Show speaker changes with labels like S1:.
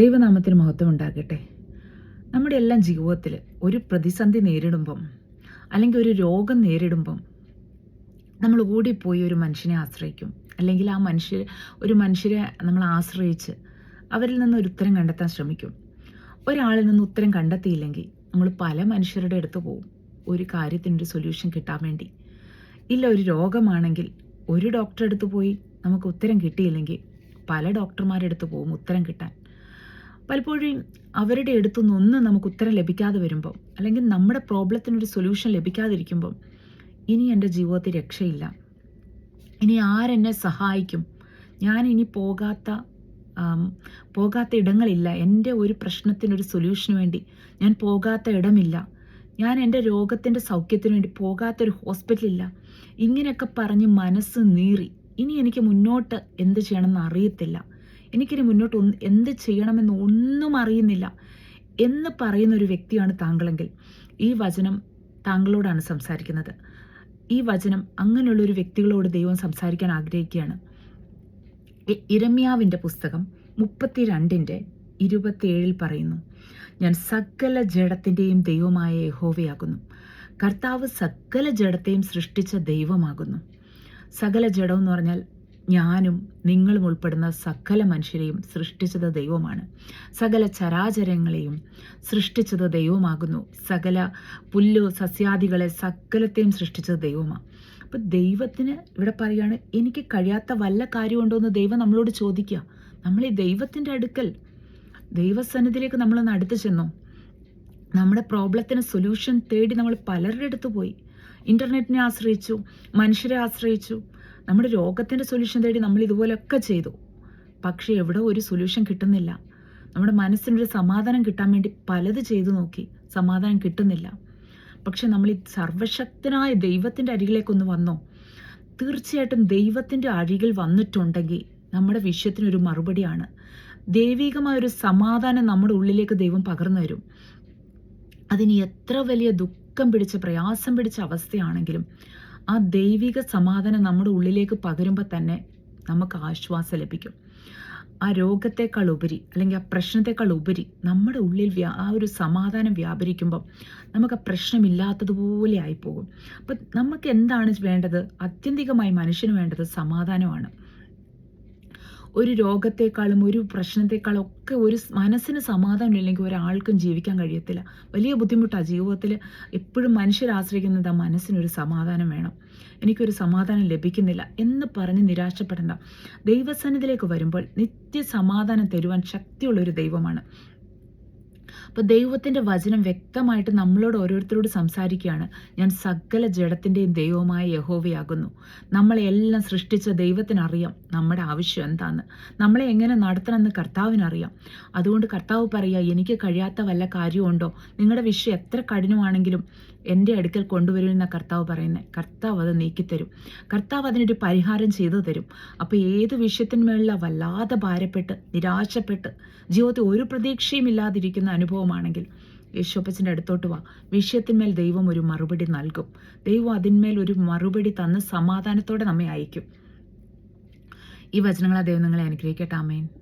S1: ദൈവനാമത്തിന് മഹത്വം ഉണ്ടാകട്ടെ. നമ്മുടെ എല്ലാം ജീവിതത്തിൽ ഒരു പ്രതിസന്ധി നേരിടുമ്പം അല്ലെങ്കിൽ ഒരു രോഗം നേരിടുമ്പം നമ്മൾ ഓടിപ്പോയി ഒരു മനുഷ്യനെ ആശ്രയിക്കും. അല്ലെങ്കിൽ ആ മനുഷ്യർ ഒരു മനുഷ്യരെ നമ്മൾ ആശ്രയിച്ച് അവരിൽ നിന്ന് ഒരു ഉത്തരം കണ്ടെത്താൻ ശ്രമിക്കും. ഒരാളിൽ നിന്ന് ഉത്തരം കണ്ടെത്തിയില്ലെങ്കിൽ നമ്മൾ പല മനുഷ്യരുടെ അടുത്ത് പോകും ഒരു കാര്യത്തിനൊരു സൊല്യൂഷൻ കിട്ടാൻ വേണ്ടി. ഇല്ല ഒരു രോഗമാണെങ്കിൽ ഒരു ഡോക്ടറെ അടുത്ത് പോയി നമുക്ക് ഉത്തരം കിട്ടിയില്ലെങ്കിൽ പല ഡോക്ടർമാരുടെ അടുത്ത് പോകും ഉത്തരം കിട്ടാൻ. പലപ്പോഴും അവരുടെ അടുത്തുനിന്ന് ഒന്നും നമുക്ക് ഉത്തരം ലഭിക്കാതെ വരുമ്പം അല്ലെങ്കിൽ നമ്മുടെ പ്രോബ്ലത്തിനൊരു സൊല്യൂഷൻ ലഭിക്കാതിരിക്കുമ്പം ഇനി എന്റെ ജീവിതത്തിൽ രക്ഷയില്ല. ഇനി ആരെന്നെ സഹായിക്കും? ഞാൻ ഇനി പോകാത്ത പോകാത്ത ഇടങ്ങളില്ല. എന്റെ ഒരു പ്രശ്നത്തിനൊരു സൊല്യൂഷന് വേണ്ടി ഞാൻ പോകാത്ത ഇടമില്ല. ഞാൻ എന്റെ രോഗത്തിന്റെ സൗഖ്യത്തിന് വേണ്ടി പോകാത്തൊരു ഹോസ്പിറ്റലില്ല ഇങ്ങനെയൊക്കെ പറഞ്ഞ് മനസ്സ് നീറി. ഇനി എനിക്ക് മുന്നോട്ട് എന്ത് ചെയ്യണമെന്ന് അറിയത്തില്ല. എനിക്കിനി മുന്നോട്ട് ഒന്ന് എന്ത് ചെയ്യണമെന്ന് ഒന്നും അറിയുന്നില്ല എന്ന് പറയുന്ന ഒരു വ്യക്തിയാണ് താങ്കളെങ്കിൽ ഈ വചനം താങ്കളോടാണ് സംസാരിക്കുന്നത്. ഈ വചനം അങ്ങനെയുള്ള ഒരു വ്യക്തികളോട് ദൈവം സംസാരിക്കാൻ ആഗ്രഹിക്കുകയാണ്. ഇരമ്യാവിന്റെ പുസ്തകം മുപ്പത്തിരണ്ടിന്റെ ഇരുപത്തിയേഴിൽ പറയുന്നു ഞാൻ സകല ജഡത്തിന്റെയും ദൈവമായ യഹോവയാകുന്നു. കർത്താവ് സകല ജഡത്തെയും സൃഷ്ടിച്ച ദൈവമാകുന്നു. സകല ജഡം എന്ന് പറഞ്ഞാൽ ഞാനും നിങ്ങളും ഉൾപ്പെടുന്ന സകല മനുഷ്യരെയും സൃഷ്ടിച്ചത് ദൈവമാണ്. സകല ചരാചരങ്ങളെയും സൃഷ്ടിച്ചത് ദൈവമാകുന്നു. സകല പുല്ല് സസ്യാദികളെ സകലത്തെയും സൃഷ്ടിച്ചത് ദൈവമാണ് അപ്പം ദൈവത്തിന് ഇവിടെ പറയുകയാണ് എനിക്ക് കഴിയാത്ത വല്ല കാര്യമുണ്ടോ എന്ന് ദൈവം നമ്മളോട് ചോദിക്കുക നമ്മൾ ഈ ദൈവത്തിന്റെ അടുക്കൽ ദൈവസന്നിധിയിലേക്ക് നമ്മളൊന്ന് അടുത്ത് ചെന്നോ. നമ്മുടെ പ്രോബ്ലത്തിന് സൊല്യൂഷൻ തേടി നമ്മൾ പലരുടെ അടുത്ത് പോയി. ഇന്റർനെറ്റിനെ ആശ്രയിച്ചു മനുഷ്യരെ ആശ്രയിച്ചു നമ്മുടെ രോഗത്തിന്റെ സൊല്യൂഷൻ തേടി നമ്മൾ ഇതുപോലെയൊക്കെ ചെയ്തു. പക്ഷേ എവിടെ ഒരു സൊല്യൂഷൻ കിട്ടുന്നില്ല. നമ്മുടെ മനസ്സിനൊരു സമാധാനം കിട്ടാൻ വേണ്ടി പലത് ചെയ്തു നോക്കി സമാധാനം കിട്ടുന്നില്ല. പക്ഷെ നമ്മൾ ഈ സർവശക്തനായ ദൈവത്തിന്റെ അരികിലേക്കൊന്ന് വന്നോ? തീർച്ചയായിട്ടും ദൈവത്തിന്റെ അരികിൽ വന്നിട്ടുണ്ടെങ്കിൽ നമ്മുടെ വിഷയത്തിനൊരു മറുപടിയാണ്. ദൈവികമായ ഒരു സമാധാനം നമ്മുടെ ഉള്ളിലേക്ക് ദൈവം പകർന്നു തരും. അതിന് എത്ര വലിയ ദുഃഖം പിടിച്ച പ്രയാസം പിടിച്ച അവസ്ഥയാണെങ്കിലും ആ ദൈവിക സമാധാനം നമ്മുടെ ഉള്ളിലേക്ക് പകരുമ്പോൾ തന്നെ നമുക്ക് ആശ്വാസം ലഭിക്കും. ആ രോഗത്തെക്കാൾ ഉപരി അല്ലെങ്കിൽ ആ പ്രശ്നത്തെക്കാൾ ഉപരി നമ്മുടെ ഉള്ളിൽ വ്യാ ആ ഒരു സമാധാനം വ്യാപരിക്കുമ്പം നമുക്ക് ആ പ്രശ്നമില്ലാത്തതുപോലെ ആയിപ്പോകും. അപ്പം നമുക്ക് എന്താണ് വേണ്ടത്? ആത്യന്തികമായി മനുഷ്യന് വേണ്ടത് സമാധാനമാണ്. ഒരു രോഗത്തെക്കാളും ഒരു പ്രശ്നത്തെക്കാളും ഒക്കെ ഒരു മനസ്സിന് സമാധാനം ഇല്ലെങ്കിൽ ഒരാൾക്കും ജീവിക്കാൻ കഴിയത്തില്ല. വലിയ ബുദ്ധിമുട്ടാണ് ജീവിതത്തിൽ എപ്പോഴും മനുഷ്യരാശ്രയിക്കുന്നത് ആ മനസ്സിനൊരു സമാധാനം വേണം. എനിക്കൊരു സമാധാനം ലഭിക്കുന്നില്ല എന്ന് പറഞ്ഞ് നിരാശപ്പെടേണ്ട. ദൈവസന്നിധിയിലേക്ക് വരുമ്പോൾ നിത്യ സമാധാനം തരുവാൻ ശക്തിയുള്ള ഒരു ദൈവമാണ്. അപ്പോൾ ദൈവത്തിന്റെ വചനം വ്യക്തമായിട്ട് നമ്മളോട് ഓരോരുത്തരോട് സംസാരിക്കുകയാണ്. ഞാൻ സകല ജഡത്തിന്റെയും ദൈവമായ യഹോവയാകുന്നു. നമ്മളെ എല്ലാം സൃഷ്ടിച്ച ദൈവത്തിനറിയാം നമ്മുടെ ആവശ്യം എന്താന്ന്. നമ്മളെ എങ്ങനെ നടത്തണമെന്ന് കർത്താവിനറിയാം. അതുകൊണ്ട് കർത്താവ് പറയുക എനിക്ക് കഴിയാത്ത വല്ല കാര്യമുണ്ടോ നിങ്ങളുടെ വിഷയം എത്ര കഠിനമാണെങ്കിലും എന്റെ അടുക്കൽ കൊണ്ടുവരുമെന്ന കർത്താവ് പറയുന്നത് കർത്താവ് അത് നീക്കിത്തരും. കർത്താവ് അതിനൊരു പരിഹാരം ചെയ്തു തരും. അപ്പോൾ ഏത് വിഷയത്തിന്മേലുള്ള വല്ലാതെ ഭാരപ്പെട്ട് നിരാശപ്പെട്ട് ജീവിതത്തിൽ ഒരു പ്രതീക്ഷയും ഇല്ലാതിരിക്കുന്ന അനുഭവമാണെങ്കിൽ യേശോപ്പച്ചന്റെ അടുത്തോട്ട് വാ. വിഷയത്തിന്മേൽ ദൈവം ഒരു മറുപടി നൽകും. ദൈവം അതിന്മേൽ ഒരു മറുപടി തന്ന് സമാധാനത്തോടെ നമ്മെ അയക്കും ഈ വചനങ്ങളെ ദൈവം നിങ്ങളെ അനുഗ്രഹിക്കട്ടെ. ആമേൻ.